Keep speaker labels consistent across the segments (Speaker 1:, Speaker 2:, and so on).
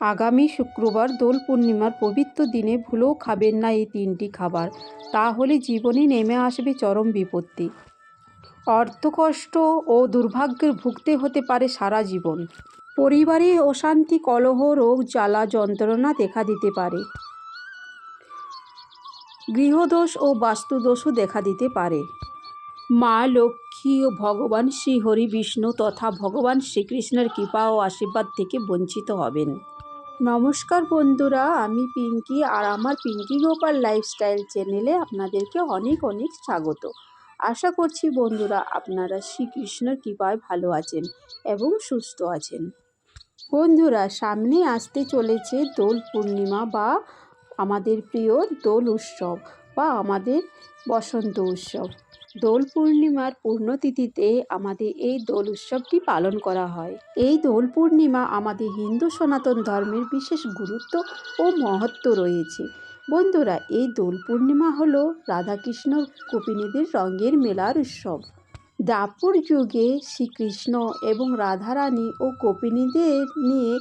Speaker 1: আগামী শুক্রবার দোল পূর্ণিমার পবিত্র দিনে ভুলেও খাবেন না এই তিনটি খাবার। তাহলে জীবনে নেমে আসবে চরম বিপত্তি। অর্থকষ্ট ও দুর্ভাগ্যের ভুগতে হতে পারে সারা জীবন। পরিবারে অশান্তি, কলহ, রোগ, জ্বালা, যন্ত্রণা দেখা দিতে পারে। গৃহদোষ ও বাস্তুদোষও দেখা দিতে পারে। মা, লক্ষ্মী ও ভগবান শ্রীহরি বিষ্ণু তথা ভগবান শ্রীকৃষ্ণের কৃপা ও আশীর্বাদ থেকে বঞ্চিত হবেন। নমস্কার বন্ধুরা, আমি পিঙ্কি আর আমার পিঙ্কি গোপাল লাইফস্টাইল চ্যানেলে আপনাদেরকে অনেক অনেক স্বাগত। আশা করছি বন্ধুরা আপনারা শ্রীকৃষ্ণের কৃপায় ভালো আছেন এবং সুস্থ আছেন। বন্ধুরা, সামনে আসতে চলেছে দোল পূর্ণিমা বা আমাদের প্রিয় দোল উৎসব বা আমাদের বসন্ত উৎসব। দোল পূর্ণিমার পূর্ণতিথিতে আমাদের এই দোল উৎসবটি পালন করা হয়। এই দোল পূর্ণিমা আমাদের হিন্দু সনাতন ধর্মের বিশেষ গুরুত্ব ও মহত্ব রয়েছে। বন্ধুরা, এই দোল পূর্ণিমা হল রাধাকৃষ্ণ গোপিনীদের রঙের মেলার উৎসব। দাপুর যুগে শ্রীকৃষ্ণ এবং রাধারানী ও গোপিনীদের নিয়ে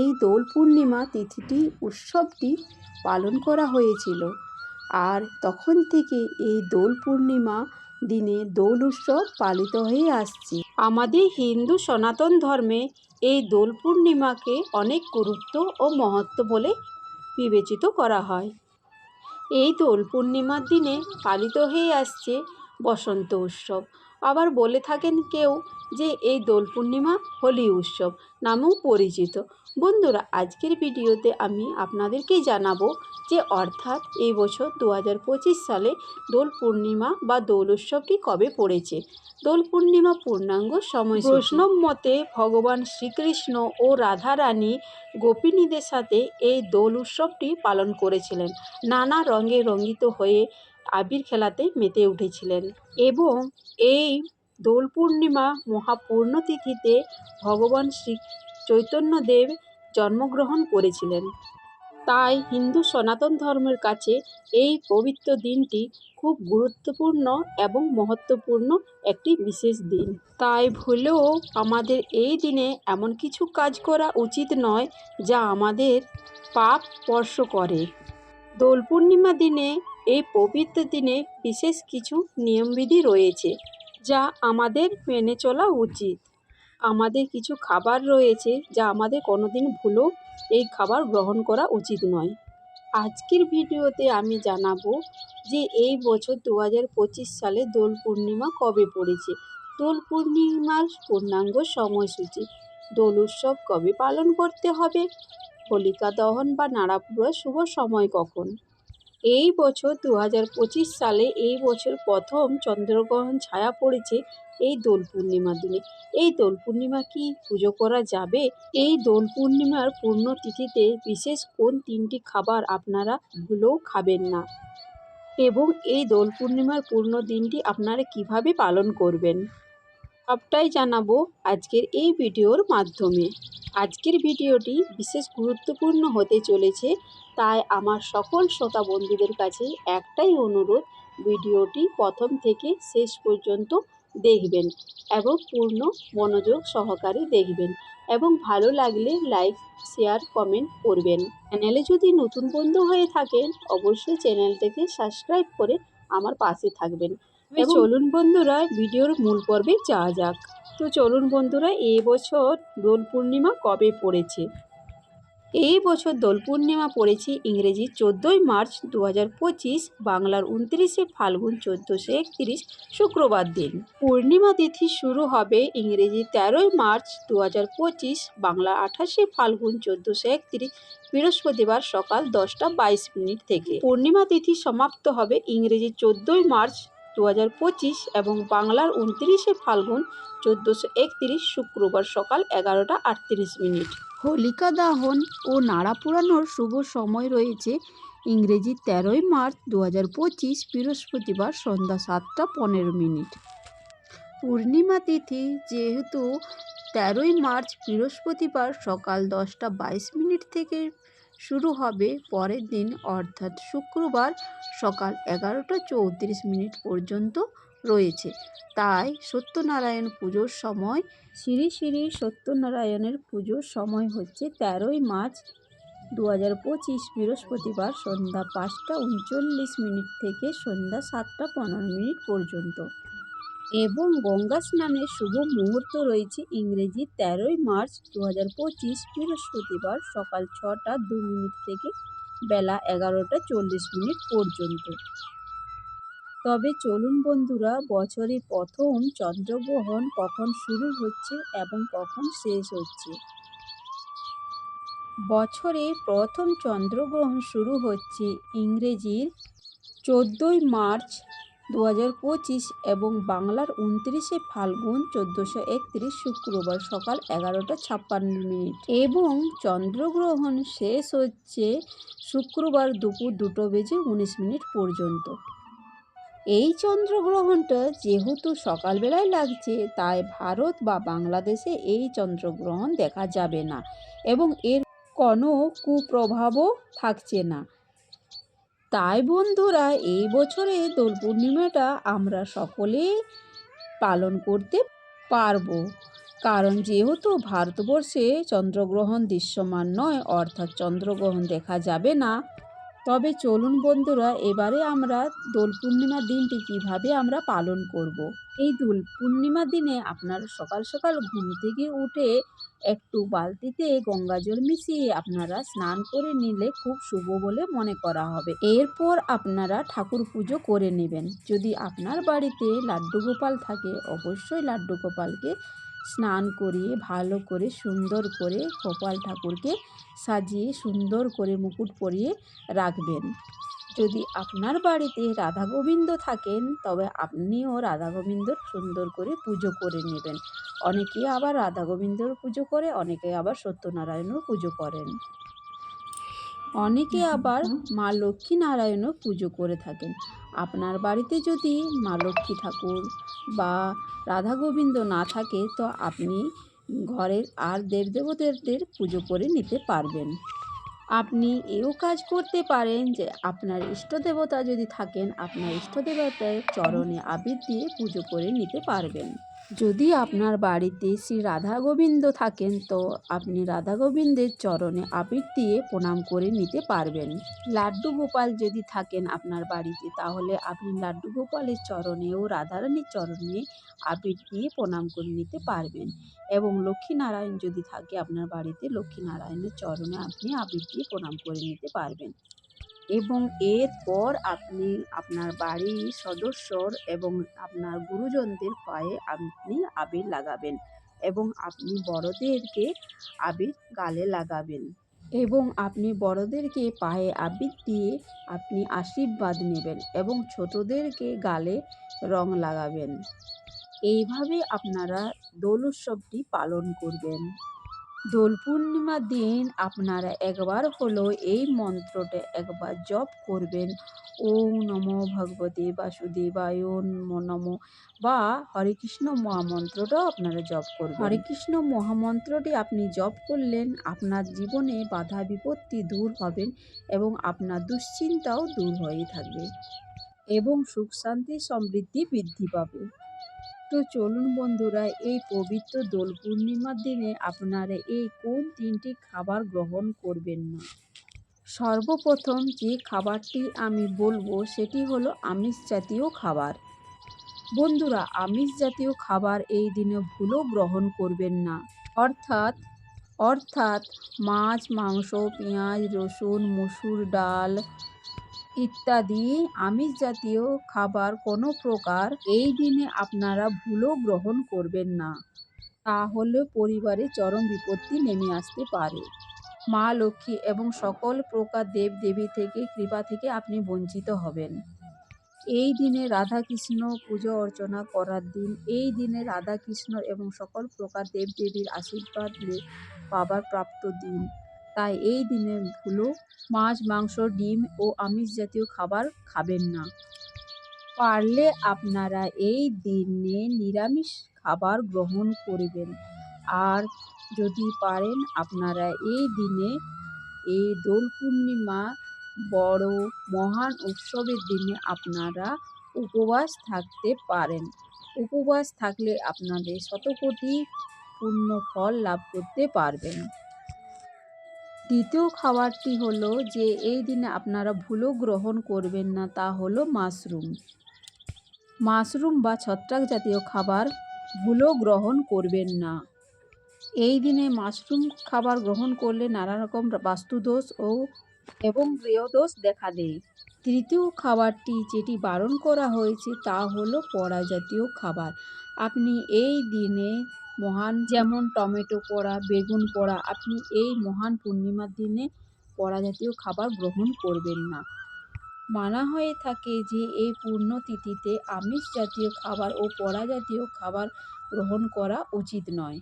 Speaker 1: এই দোল পূর্ণিমা তিথিটি, উৎসবটি পালন করা হয়েছিল। আর তখন থেকে এই দোল পূর্ণিমা দিনে দোল উৎসব পালিত হয়ে আসছে। আমাদের হিন্দু সনাতন ধর্মে এই দোল পূর্ণিমাকে অনেক গুরুত্ব ও মহত্ব বলে বিবেচিত করা হয়। এই দোল পূর্ণিমার দিনে পালিত হয়ে আসছে বসন্ত উৎসব। আবার বলে থাকেন কেউ যে এই দোল পূর্ণিমা হোলি উৎসব নামেও পরিচিত। বন্ধুরা, আজকের ভিডিওতে আমি আপনাদেরকে জানাব যে অর্থাৎ এই বছর দু হাজার পঁচিশ সালে দোল পূর্ণিমা বা দোল উৎসবটি কবে পড়েছে? দোল পূর্ণিমা পূর্ণাঙ্গ সময় বৈষ্ণব মতে ভগবান শ্রীকৃষ্ণ ও রাধারানী গোপিনীদের সাথে এই দোল উৎসবটি পালন করেছিলেন। নানা রঙে রঙিত হয়ে আবির খেলাতে মেতে উঠেছিলেন এবং এই দোল পূর্ণিমা মহাপূর্ণতিথিতে ভগবান শ্রী চৈতন্যদেব জন্মগ্রহণ করেছিলেন। তাই হিন্দু সনাতন ধর্মের কাছে এই পবিত্র দিনটি খুব গুরুত্বপূর্ণ এবং মহত্বপূর্ণ একটি বিশেষ দিন। তাই ভুলেও আমাদের এই দিনে এমন কিছু কাজ করা উচিত নয় যা আমাদের পাপ স্পর্শ করে। দোল পূর্ণিমা দিনে এই পবিত্র দিনে বিশেষ কিছু নিয়মবিধি রয়েছে, যা আমাদের মেনে চলা উচিত। আমাদের কিছু খাবার রয়েছে, যা আমাদের কোনো দিন ভুলেও এই খাবার গ্রহণ করা উচিত নয়। আজকের ভিডিওতে আমি জানাব যে এই বছর দু হাজার পঁচিশ সালে দোল পূর্ণিমা কবে পড়েছে। দোল পূর্ণিমার পূর্ণাঙ্গ সময়সূচি। দোল উৎসব কবে পালন করতে হবে? হোলিকা দহন বা নাড়াপুরার শুভ সময় কখন? এই বছর দু হাজার পঁচিশ সালে এই বছর প্রথম চন্দ্রগ্রহণ ছায়া পড়েছে এই দোল পূর্ণিমার দিনে। এই দোল পূর্ণিমা কি পুজো করা যাবে? এই দোল পূর্ণিমার পূর্ণ তিথিতে বিশেষ কোন তিনটি খাবার আপনারা ভুলেও খাবেন না? এবং এই দোল পূর্ণিমার পূর্ণ দিনটি আপনারা কীভাবে পালন করবেন? সবটাই জানাব আজকের এই ভিডিওর মাধ্যমে। আজকের ভিডিওটি বিশেষ গুরুত্বপূর্ণ হতে চলেছে, তাই আমার সকল শ্রোতা বন্ধুদের কাছে একটাই অনুরোধ, ভিডিওটি প্রথম থেকে শেষ পর্যন্ত দেখবেন এবং পূর্ণ মনোযোগ সহকারে দেখবেন এবং ভালো লাগলে লাইক, শেয়ার, কমেন্ট করবেন। চ্যানেলে যদি নতুন বন্ধু হয়ে থাকেন, অবশ্যই চ্যানেলটাকে সাবস্ক্রাইব করে আমার পাশে থাকবেন। চলুন বন্ধুরা ভিডিওর মূল পর্বে যাওয়া যাক। তো চলুন বন্ধুরা এই বছর দোল পূর্ণিমা কবে পড়েছে? এই বছর দোল পূর্ণিমা পড়েছে ইংরেজি চোদ্দোই মার্চ দু হাজার পঁচিশ বাংলার উনত্রিশে ফাল্গুন চোদ্দোশো একত্রিশ শুক্রবার দিন। পূর্ণিমা তিথি শুরু হবে ইংরেজি তেরোই মার্চ দু হাজার পঁচিশ বাংলা আঠাশে ফাল্গুন চোদ্দোশো একত্রিশ বৃহস্পতিবার সকাল দশটা বাইশ মিনিট থেকে। পূর্ণিমা তিথি সমাপ্ত হবে ইংরেজি চোদ্দোই মার্চ দু হাজার পঁচিশ এবং বাংলার উনত্রিশে ফাল্গুন চোদ্দোশো একত্রিশ শুক্রবার সকাল এগারোটা আটত্রিশ মিনিট। হোলিকা দাহন ও নাড়া পোড়ানোর শুভ সময় রয়েছে ইংরেজি তেরোই মার্চ দু হাজার পঁচিশ বৃহস্পতিবার সন্ধ্যা সাতটা পনেরো মিনিট। পূর্ণিমা তিথি যেহেতু তেরোই মার্চ বৃহস্পতিবার সকাল দশটা বাইশ মিনিট থেকে শুরু হবে পরের দিন, অর্থাৎ শুক্রবার সকাল এগারোটা চৌত্রিশ মিনিট পর্যন্ত রয়েছে। তাই সত্যনারায়ণ পুজোর সময়, শ্রী শ্রী সত্যনারায়ণের পুজোর সময় হচ্ছে তেরোই মার্চ দু হাজার পঁচিশ বৃহস্পতিবার সন্ধ্যা পাঁচটা উনচল্লিশ মিনিট থেকে সন্ধ্যা সাতটা পনেরো মিনিট পর্যন্ত। এবং গঙ্গা স্নানের শুভ মুহূর্ত রয়েছে ইংরেজি তেরোই মার্চ দু হাজার পঁচিশ বৃহস্পতিবার সকাল ছটা দু মিনিট থেকে বেলা এগারোটা চল্লিশ মিনিট পর্যন্ত। তবে চলুন বন্ধুরা বছরে প্রথম চন্দ্রগ্রহণ কখন শুরু হচ্ছে এবং কখন শেষ হচ্ছে? বছরে প্রথম চন্দ্রগ্রহণ শুরু হচ্ছে ইংরেজির চোদ্দোই মার্চ দু হাজার পঁচিশ এবং বাংলার উনত্রিশে ফাল্গুন চোদ্দোশো একত্রিশ শুক্রবার সকাল এগারোটা ছাপ্পান্ন মিনিট। এবং চন্দ্রগ্রহণ শেষ হচ্ছে শুক্রবার দুপুর দুটো বেজে উনিশ মিনিট পর্যন্ত। এই চন্দ্রগ্রহণটা যেহেতু সকালবেলায় লাগছে, তাই ভারত বা বাংলাদেশে এই চন্দ্রগ্রহণ দেখা যাবে না এবং এর কোনো কুপ্রভাবও থাকছে না। তাই বন্ধুরা, এই বছরে দোল পূর্ণিমাটা আমরা সকলেই পালন করতে পারব কারণ যেহেতু ভারতবর্ষে চন্দ্রগ্রহণ দৃশ্যমান নয়, অর্থাৎ চন্দ্রগ্রহণ দেখা যাবে না, তবে চলুন বন্ধুরা, এবারে আমরা দোল পূর্ণিমার দিনটি কীভাবে আমরা পালন করব। এই দোল পূর্ণিমার দিনে আপনারা সকাল সকাল ঘুম থেকে উঠে একটু বালতিতে গঙ্গা জল মিশিয়ে আপনারা স্নান করে নিলে খুব শুভ বলে মনে করা হবে। এরপর আপনারা ঠাকুর পুজো করে নেবেন। যদি আপনার বাড়িতে লাড্ডু গোপাল থাকে, অবশ্যই লাড্ডু গোপালকে স্নান করিয়ে ভালো করে সুন্দর করে গোপাল ঠাকুরকে সাজিয়ে সুন্দর করে মুকুট পরিয়ে রাখবেন। যদি আপনার বাড়িতে রাধা গোবিন্দ থাকেন, তবে আপনিও রাধা গোবিন্দর সুন্দর করে পুজো করে নেবেন। অনেকে আবার রাধা গোবিন্দর পুজো করে অনেকে আবার সত্যনারায়ণও পুজো করেন। অনেকে আবার মা লক্ষ্মী নারায়ণও পুজো করে থাকেন। আপনার বাড়িতে যদি মা লক্ষ্মী ঠাকুর বা রাধা গোবিন্দ না থাকে, তো আপনি ঘরের আর দেবদেবতাদের পুজো করে নিতে পারবেন। আপনি এও কাজ করতে পারেন যে, আপনার ইষ্ট দেবতা যদি থাকেন, আপনার ইষ্ট দেবতার চরণে আবির দিয়ে পুজো করে নিতে পারবেন। যদি আপনার বাড়িতে শ্রী রাধা গোবিন্দ থাকেন, তো আপনি রাধা গোবিন্দের চরণে আবির দিয়ে প্রণাম করে নিতে পারবেন। লাড্ডু গোপাল যদি থাকেন আপনার বাড়িতে, তাহলে আপনি লাড্ডু গোপালের চরণে ও রাধারানীর চরণে আবির দিয়ে প্রণাম করে নিতে পারবেন। এবং লক্ষ্মীনারায়ণ যদি থাকে আপনার বাড়িতে, লক্ষ্মীনারায়ণের চরণে আপনি আবির দিয়ে প্রণাম করে নিতে পারবেন। এবং এরপর আপনি আপনার বাড়ির সদস্যর এবং আপনার গুরুজনদের পায়ে আপনি আবির লাগাবেন এবং আপনি বড়দেরকে আবির গালে লাগাবেন। এবং আপনি বড়দেরকে পায়ে আবির দিয়ে আপনি আশীর্বাদ নেবেন এবং ছোটদেরকে গালে রং লাগাবেন। এইভাবে আপনারা দোল উৎসবটি পালন করবেন। দোল পূর্ণিমার দিন আপনারা একবার হলো এই মন্ত্রটা একবার জপ করবেন। ওম নমো ভগবতে বাসুদেবায় নমো বা হরে কৃষ্ণ মহামন্ত্রটাও আপনারা জপ করবেন। হরে কৃষ্ণ মহামন্ত্রটি আপনি জপ করলেন, আপনার জীবনে বাধা বিপত্তি দূর হবেন এবং আপনার দুশ্চিন্তাও দূর হয়ে থাকবে এবং সুখ শান্তি সমৃদ্ধি বৃদ্ধি পাবে। তো চলুন বন্ধুরা, এই পবিত্র দোল পূর্ণিমার দিনে আপনারা এই কোন তিনটি খাবার গ্রহণ করবেন না? সর্বপ্রথম যে খাবারটি আমি বলব, সেটি হলো আমিষ জাতীয় খাবার। বন্ধুরা, আমিষ জাতীয় খাবার এই দিনে ভুলও গ্রহণ করবেন না। অর্থাৎ অর্থাৎ মাছ, মাংস, পেঁয়াজ, রসুন, মসুর ডাল ইত্যাদি আমিষ জাতীয় খাবার কোনো প্রকার এই দিনে আপনারা ভুলও গ্রহণ করবেন না। তাহলে পরিবারে চরম বিপত্তি নেমে আসতে পারে। মা লক্ষ্মী এবং সকল প্রকার দেব দেবী থেকে কৃপা থেকে আপনি বঞ্চিত হবেন। এই দিনে রাধা কৃষ্ণ পুজো অর্চনা করার দিন, এই দিনে রাধা কৃষ্ণ এবং সকল প্রকার দেব দেবীর আশীর্বাদ পাবার প্রাপ্ত দিন। তাই এই দিনে ভুলো মাছ, মাংস, ডিম ও আমিষ জাতীয় খাবার খাবেন না। পারলে আপনারা এই দিনে নিরামিষ খাবার গ্রহণ করবেন। আর যদি পারেন, আপনারা এই দিনে এই দোল পূর্ণিমা বড় মহান উৎসবের দিনে আপনারা উপবাস থাকতে পারেন। উপবাস থাকলে আপনাদের শতকোটি পূর্ণ ফল লাভ করতে পারবেন। দ্বিতীয় খাবারটি হলো যে এই দিনে আপনারা ভুলও গ্রহণ করবেন না, তা হলো মাশরুম। মাশরুম বা ছত্রাক জাতীয় খাবার ভুলও গ্রহণ করবেন না। এই দিনে মাশরুম খাবার গ্রহণ করলে নানা রকম বাস্তুদোষ ও এবং গৃহদোষ দেখা দেয়। তৃতীয় খাবারটি যেটি বারণ করা হয়েছে, তা হলো পড়া জাতীয় খাবার। আপনি এই দিনে মহান যেমন টমেটো পোড়া, বেগুন পোড়া, আপনি এই মহান পূর্ণিমার দিনে পড়া জাতীয় খাবার গ্রহণ করবেন না। মানা হয়ে থাকে যে এই পূর্ণ তিথিতে আমিষ জাতীয় খাবার ও পড়া জাতীয় খাবার গ্রহণ করা উচিত নয়।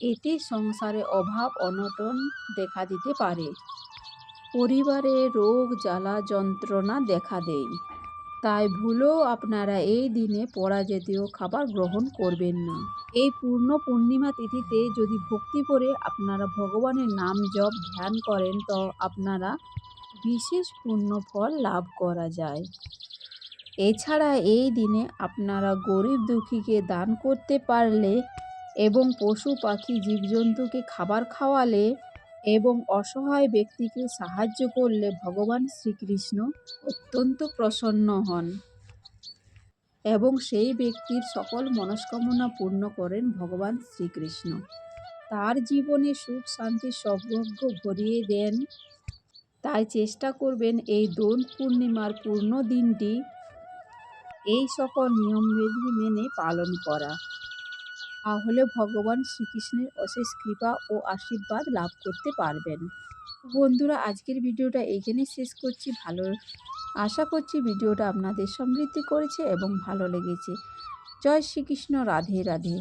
Speaker 1: এতে সংসারে অভাব, অনটন দেখা দিতে পারে। পরিবারে রোগ, জ্বালা, যন্ত্রণা দেখা দেয়। তাই ভুলেও আপনারা এই দিনে পড়া জাতীয় খাবার গ্রহণ করবেন না। এই পূর্ণ পূর্ণিমা তিথিতে যদি ভক্তি করে আপনারা ভগবানের নাম জপ ধ্যান করেন, তো আপনারা বিশেষ পূর্ণ ফল লাভ করা যায়। এছাড়া এই দিনে আপনারা গরিব দুঃখীকে দান করতে পারলে এবং পশু পাখি জীবজন্তুকে খাবার খাওয়ালে এবং অসহায় ব্যক্তিকে সাহায্য করলে ভগবান শ্রীকৃষ্ণ অত্যন্ত প্রসন্ন হন এবং সেই ব্যক্তির সকল মনস্কামনা পূর্ণ করেন ভগবান শ্রীকৃষ্ণ। তার জীবনে সুখ, শান্তি, সৌভাগ্য ভরিয়ে দেন। তাই চেষ্টা করবেন এই দোল পূর্ণিমার পূর্ণ দিনটি, এই সকল নিয়মবিধি মেনে পালন করা। তাহলে ভগবান শ্রীকৃষ্ণের অশেষ কৃপা ও আশীর্বাদ লাভ করতে পারবেন। বন্ধুরা, আজকের ভিডিওটা এইখানেই শেষ করছি। ভালো আশা করছি ভিডিওটা আপনাদের সমৃদ্ধি করেছে এবং ভালো লেগেছে। জয় শ্রীকৃষ্ণ, রাধে রাধে।